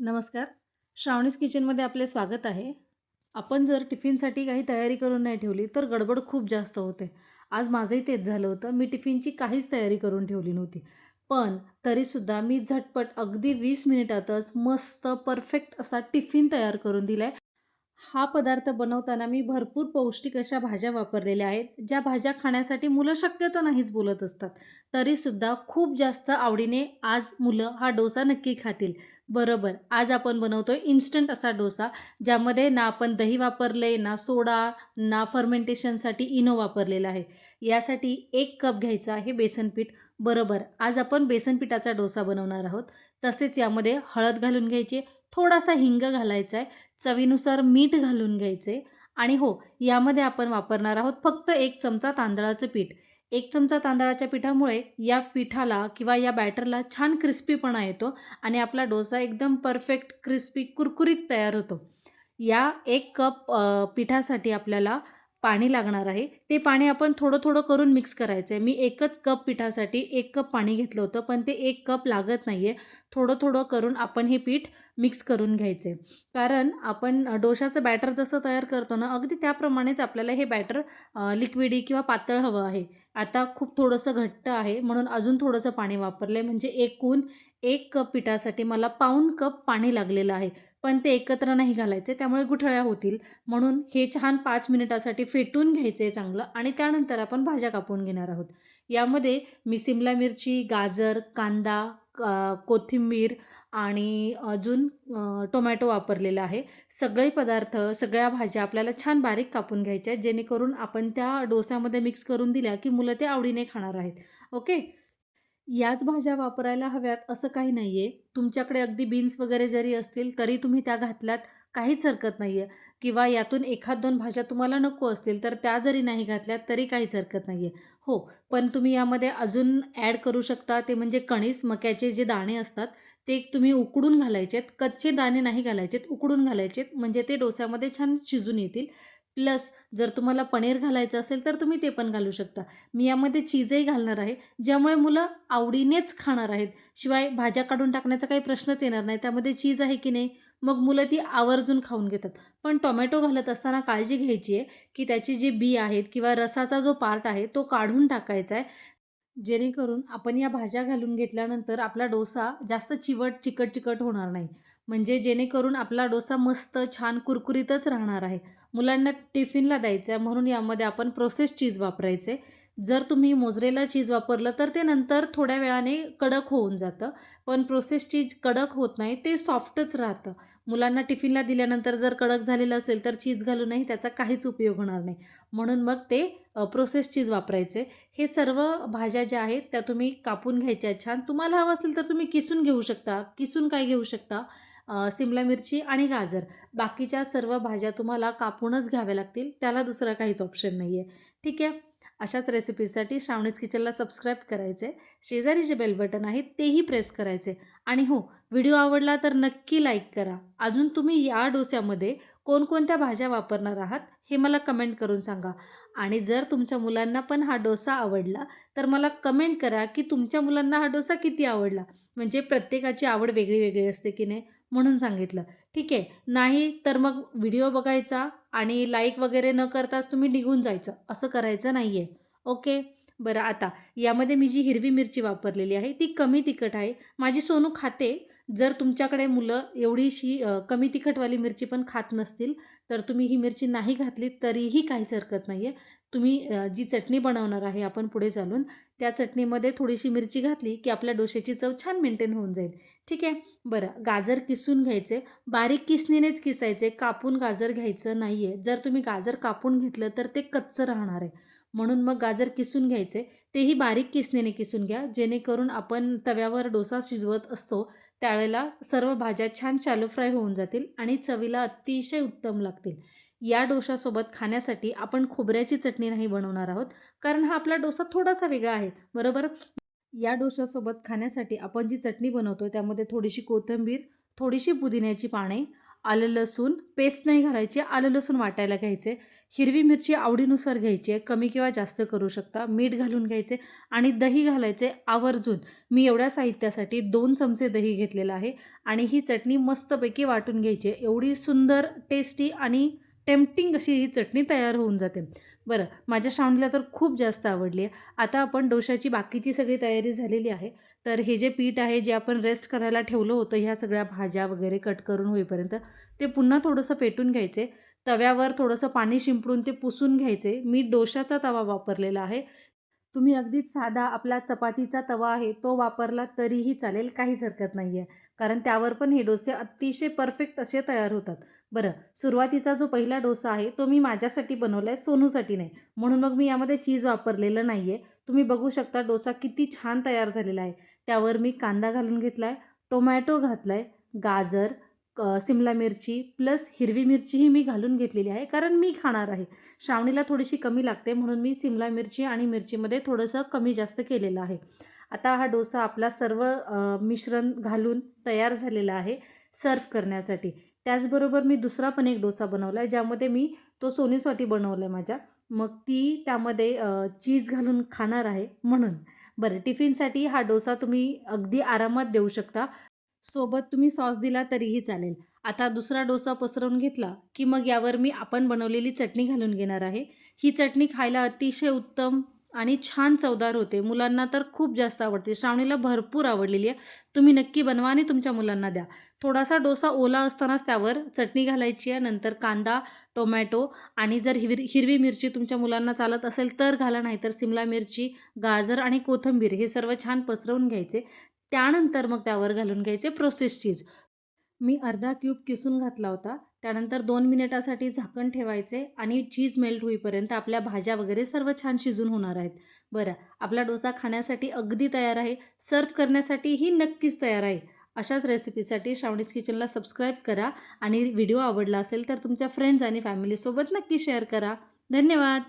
नमस्कार. श्रावणीज किचनमध्ये आपले स्वागत आहे. आपण जर टिफिनसाठी काही तयारी करून नाही ठेवली तर गडबड खूप जास्त होते. आज माझंही तेच झालं होतं. मी टिफिनची काहीच तयारी करून ठेवली नव्हती. पण तरीसुद्धा मी झटपट अगदी वीस मिनिटातच मस्त परफेक्ट असा टिफिन तयार करून दिला आहे हा पदार्थ बनवताना मी भरपूर पौष्टिक अशा भाज्या वापरलेल्या आहेत ज्या भाज्या खाण्यासाठी मुलं शक्यतो नाहीच बोलत असतात. तरीसुद्धा खूप जास्त आवडीने आज मुलं हा डोसा नक्की खातील. बरोबर. आज आपण बनवतोय इन्स्टंट असा डोसा ज्यामध्ये ना आपण दही वापरले ना सोडा ना फर्मेंटेशनसाठी इनो वापरलेला आहे. यासाठी एक कप घ्यायचा आहे बेसन पीठ. बरोबर. आज आपण बेसन पिठाचा डोसा बनवणार आहोत. तसेच यामध्ये हळद घालून घ्यायची थोडासा हिंग घालायचा आहे. चवीनुसार मीठ घालून घ्यायचे. आणि हो यामध्ये आपण वापरणार आहोत फक्त एक चमचा तांदळाचं पीठ. एक चमचा तांदळाच्या पिठामुळे या पिठाला किंवा या बॅटरला छान क्रिस्पीपणा येतो आणि आपला डोसा एकदम परफेक्ट क्रिस्पी कुरकुरीत तयार होतो. या एक कप पिठासाठी आपल्याला पाणी लागणार आहे. ते पाणी आपण थोडं थोडं करून मिक्स करायचं आहे मी एकच कप पिठासाठी एक कप पाणी घेतलं होतं पण ते एक कप लागत नाही आहे थोडं थोडं करून आपण हे पीठ मिक्स करून घ्यायचे. कारण आपण डोशाचं बॅटर जसं तयार करतो ना अगदी त्याप्रमाणेच आपल्याला हे बॅटर लिक्विडी किंवा पातळ हवं आहे. आता खूप थोडंसं घट्ट आहे म्हणून अजून थोडंसं पाणी वापरलं आहे म्हणजे एकूण एक कप पिठासाठी मला पाऊण कप पाणी लागलेलं आहे. पण ते एकत्र नाही घालायचे त्यामुळे गुठळ्या होतील. म्हणून हे छान पाच मिनिटासाठी फेटून घ्यायचं आहे चांगलं आणि त्यानंतर आपण भाज्या कापून घेणार आहोत. यामध्ये मी सिमला मिरची गाजर कांदा कोथिंबीर आणि अजून टोमॅटो वापरलेला आहे. सगळे पदार्थ सगळ्या भाज्या आपल्याला छान बारीक कापून घ्यायच्या आहेत जेणेकरून आपण त्या डोस्यामध्ये मिक्स करून दिल्या की मुलं ते आवडीने खाणार आहेत. ओके याच भाज्या वापरायला हव्यात असं काही नाही आहे तुमच्याकडे अगदी बीन्स वगैरे जरी असतील तरी तुम्ही त्या घातल्यात काहीच हरकत नाही आहे किंवा यातून एखाद दोन भाज्या तुम्हाला नको असतील तर त्या जरी नाही घातल्यात तरी काहीच हरकत नाही आहे हो पण तुम्ही यामध्ये अजून ॲड करू शकता ते म्हणजे कणीस मक्याचे जे दाणे असतात ते तुम्ही उकडून घालायचेत. कच्चे दाणे नाही घालायचेत उकडून घालायचेत. म्हणजे ते डोस्यामध्ये छान शिजून येतील. प्लस जर तुम्हाला पनीर घालायचं असेल तर तुम्ही ते पण घालू शकता. मी यामध्ये चीजही घालणार आहे ज्यामुळे मुलं आवडीनेच खाणार आहेत. शिवाय भाज्या काढून टाकण्याचा काही प्रश्नच येणार नाही त्यामध्ये चीज आहे की नाही मग मुलं ती आवर्जून खाऊन घेतात. पण टोमॅटो घालत असताना काळजी घ्यायची आहे की त्याची जी बी आहेत किंवा रसाचा जो पार्ट आहे तो काढून टाकायचा आहे. जेणेकरून आपण या भाज्या घालून घेतल्यानंतर आपला डोसा जास्त चिवट चिकट चिकट होणार नाही. म्हणजे जेणेकरून आपला डोसा मस्त छान कुरकुरीतच राहणार आहे. मुलांना टिफिनला द्यायचं आहे म्हणून यामध्ये आपण प्रोसेस चीज वापरायचे. जर तुम्ही मोजरेला चीज वापरलं तर ते नंतर थोड्या वेळाने कडक होऊन जातं. पण प्रोसेस चीज कडक होत नाही ते सॉफ्टच राहतं. मुलांना टिफिनला दिल्यानंतर जर कडक झालेलं असेल तर चीज घालूनही त्याचा काहीच उपयोग होणार नाही. म्हणून मग ते प्रोसेस चीज वापरायचे. हे सर्व भाज्या ज्या आहेत त्या तुम्ही कापून घ्यायच्या. छान तुम्हाला हवं असेल तर तुम्ही किसून घेऊ शकता. किसून काय घेऊ शकता? सिमला मिरची आणि गाजर. बाकीच्या सर्व भाज्या तुम्हाला कापूनच घ्याव्या लागतील. त्याला दुसरा काहीच ऑप्शन नाही आहे ठीक आहे? अशाच रेसिपीसाठी श्रावणीज किचनला सबस्क्राईब करायचे. शेजारी जे बेल बटन आहे तेही प्रेस करायचे. आणि हो व्हिडिओ आवडला तर नक्की लाईक करा. अजून तुम्ही या डोस्यामध्ये कोणकोणत्या भाज्या वापरणार आहात हे मला कमेंट करून सांगा. आणि जर तुमच्या मुलांना पण हा डोसा आवडला तर मला कमेंट करा की तुमच्या मुलांना हा डोसा किती आवडला. म्हणजे प्रत्येकाची आवड वेगळी वेगळी असते की नाही? म्हणून सांगितलं. ठीक आहे. नाही तर मग व्हिडिओ बघायचा आणि लाईक वगैरे न करताच तुम्ही निघून जायचं. असं करायचं नाही आहे ओके? बरं आता यामध्ये मी जी हिरवी मिरची वापरलेली आहे ती कमी तिखट आहे. माझी सोनू खाते. जर तुमच्याकडे मुलं एवढीशी कमी तिखटवाली मिरची पण खात नसतील तर तुम्ही ही मिरची नाही घातली तरीही काहीच हरकत नाही आहे तुम्ही जी चटणी बनवणार आहे आपण पुढे चालून त्या चटणीमध्ये थोडीशी मिरची घातली की आपल्या डोश्याची चव छान मेंटेन होऊन जाईल. ठीक आहे? बरं गाजर किसून घ्यायचे. बारीक किसणीनेच किसायचे. कापून गाजर घ्यायचं नाही आहे जर तुम्ही गाजर कापून घेतलं तर ते कच्चं राहणार आहे. म्हणून मग गाजर किसून घ्यायचे. तेही बारीक किसणीने किसून घ्या. जेणेकरून आपण तव्यावर डोसा शिजवत असतो त्यावेळेला सर्व भाज्या छान शालो फ्राय होऊन जातील आणि चवीला अतिशय उत्तम लागतील. या डोशासोबत खाण्यासाठी आपण खोबऱ्याची चटणी नाही बनवणार आहोत. कारण हा आपला डोसा थोडासा वेगळा आहे. बरोबर? या डोशासोबत खाण्यासाठी आपण जी चटणी बनवतो त्यामध्ये थोडीशी कोथिंबीर थोडीशी पुदिन्याची पाने आलं लसूण पेस्ट नाही घालायची आलं लसूण वाटायला घ्यायचे. हिरवी मिरची आवडीनुसार घ्यायची आहे कमी किंवा जास्त करू शकता. मीठ घालून घ्यायचे आणि दही घालायचे आवर्जून. मी एवढ्या साहित्यासाठी दोन चमचे दही घेतलेलं आहे आणि ही चटणी मस्तपैकी वाटून घ्यायची. आहे एवढी सुंदर टेस्टी आणि टेम्पटिंग अशी ही चटणी तयार होऊन जाते. बरं माझ्या श्रावणीला तर खूप जास्त आवडली आहे. आता आपण डोशाची बाकीची सगळी तयारी झालेली आहे. तर हे जे पीठ आहे जे आपण रेस्ट करायला ठेवलं होतं ह्या सगळ्या भाज्या वगैरे कट करून होईपर्यंत ते पुन्हा थोडंसं पेटून घ्यायचे. तव्यावर थोडंसं पाणी शिंपडून ते पुसून घ्यायचे. मी डोशाचा तवा वापरलेला आहे. तुम्ही अगदीच साधा आपला चपातीचा तवा आहे तो वापरला तरीही चालेल काहीच हरकत नाही आहे कारण त्यावर पण हे डोसे अतिशय परफेक्ट असे तयार होतात. बरं सुरुवातीचा जो पहिला डोसा आहे तो मी माझ्यासाठी बनवला आहे सोनूसाठी नाही. म्हणून मग मी यामध्ये चीज वापरलेलं नाही आहे तुम्ही बघू शकता डोसा किती छान तयार झालेला आहे. त्यावर मी कांदा घालून घेतला आहे टोमॅटो घातला आहे गाजर क सिमला मिरची प्लस हिरवी मिरचीही मी घालून घेतलेली आहे कारण मी खाणार आहे. श्रावणीला थोडीशी कमी लागते म्हणून मी सिमला मिरची आणि मिरचीमध्ये थोडंसं कमी जास्त केलेलं आहे. आता हा डोसा आपला सर्व मिश्रण घालून तयार झालेला आहे सर्व करण्यासाठी. त्याचबरोबर मी दुसरा पण एक डोसा बनवला आहे ज्यामध्ये मी तो सोनीसाठी बनवला आहे माझ्या. मग ती त्यामध्ये चीज घालून खाणार आहे म्हणून. बरं टिफिनसाठी हा डोसा तुम्ही अगदी आरामात देऊ शकता. सोबत तुम्ही सॉस दिला तरीही चालेल. आता दुसरा डोसा पसरवून घेतला की मग यावर मी आपण बनवलेली चटणी घालून घेणार आहे. ही चटणी खायला अतिशय उत्तम आणि छान चवदार होते. मुलांना तर खूप जास्त आवडते. श्रावणीला भरपूर आवडलेली आहे. तुम्ही नक्की बनवा आणि तुमच्या मुलांना द्या. थोडासा डोसा ओला असतानाच त्यावर चटणी घालायची आहे. नंतर कांदा टोमॅटो आणि जर हिर हिरवी मिरची तुमच्या मुलांना चालत असेल तर घाला. नाही तर सिमला मिरची गाजर आणि कोथिंबीर हे सर्व छान पसरवून घ्यायचे. त्यानंतर मग त्यावर घालून घ्यायचे प्रोसेस चीज. मी अर्धा क्यूब किसून घातला होता. त्यानंतर दोन मिनिटासाठी झाकण ठेवायचे आणि चीज मेल्ट होईपर्यंत आपल्या भाज्या वगैरे सर्व छान शिजून होणार आहेत. बरं आपला डोसा खाण्यासाठी अगदी तयार आहे. सर्व करण्यासाठीही नक्कीच तयार आहे. अशाच रेसिपीसाठी श्रावणीज किचनला सबस्क्राईब करा आणि व्हिडिओ आवडला असेल तर तुमच्या फ्रेंड्स आणि फॅमिलीसोबत नक्की शेअर करा. धन्यवाद!